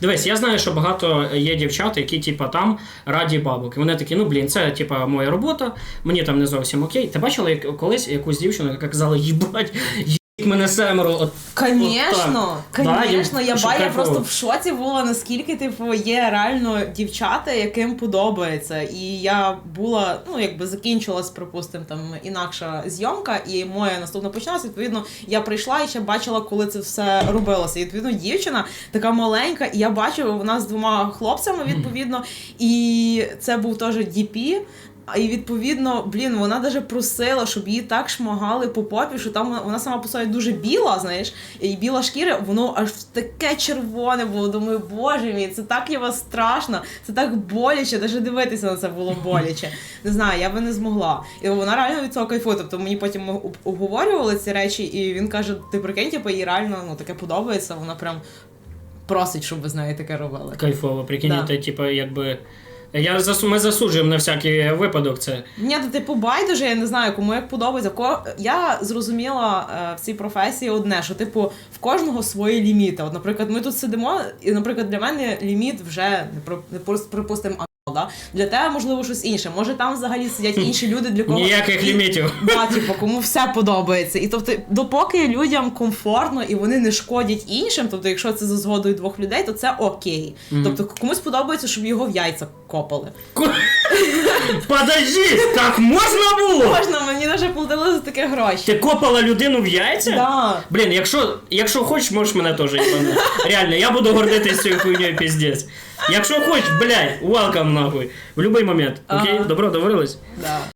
Дивись, я знаю, що багато є дівчат, які типа там раді бабок. І вони такі, ну блін, це типа моя робота, мені там не зовсім окей. Ти бачила як колись якусь дівчину, яка казала, їбать, мене семеро. От, Конечно, От так. конечно, Да, я ба, я кайфово. просто в шоці була, наскільки типу є реально дівчата, яким подобається. І я була, ну якби закінчилась, припустимо, там інакша зйомка, і моя наступна почалася. Відповідно, я прийшла і ще бачила, коли це все робилося. І відповідно, дівчина така маленька, і я бачу вона з двома хлопцями, відповідно, і це був теж DP. І відповідно, блін, вона даже просила, щоб її так шмагали по попі, що там вона, вона сама по собі дуже біла, знаєш, і біла шкіра, воно аж таке червоне було. Думаю, боже мій, це так його страшно, це так боляче, навіть дивитися на це було боляче. Не знаю, я би не змогла. І вона реально від цього кайфує. Тобто мені потім ми обговорювали ці речі, і він каже: ти прикинь, типу, їй реально ну, таке подобається, вона прям просить, щоб ви з нею таке робили. Кайфово, прикинь, Да. ти, типа, якби. Я засу... Ми засуджуємо на всякий випадок це. Ні, то типу байдуже, я не знаю, кому як подобається. Ко... Я зрозуміла е, в цій професії одне, що типу в кожного свої ліміти. От, наприклад, ми тут сидимо, і, наприклад, для мене ліміт вже не про припустимо. Да? Для тебе можливо щось інше. Може там взагалі сидять інші люди, для кого Ніяких лімітів. Да, типу, кому все подобається. І тобто, допоки людям комфортно і вони не шкодять іншим, тобто, якщо це за згодою двох людей, то це окей. Тобто комусь подобається, щоб його в яйця копали. Подожди, так можна було? Можна, мені навіть платили за таке гроші. Ти копала людину в яйця? Да. Блін, якщо, якщо хочеш, можеш мене теж їбанути. Реально, я буду гордитись цією хуйньою піздець. Якщо хочеш, блядь, welcome нахуй. В будь-який момент. Окей? Ага. Добро, договорились? Да.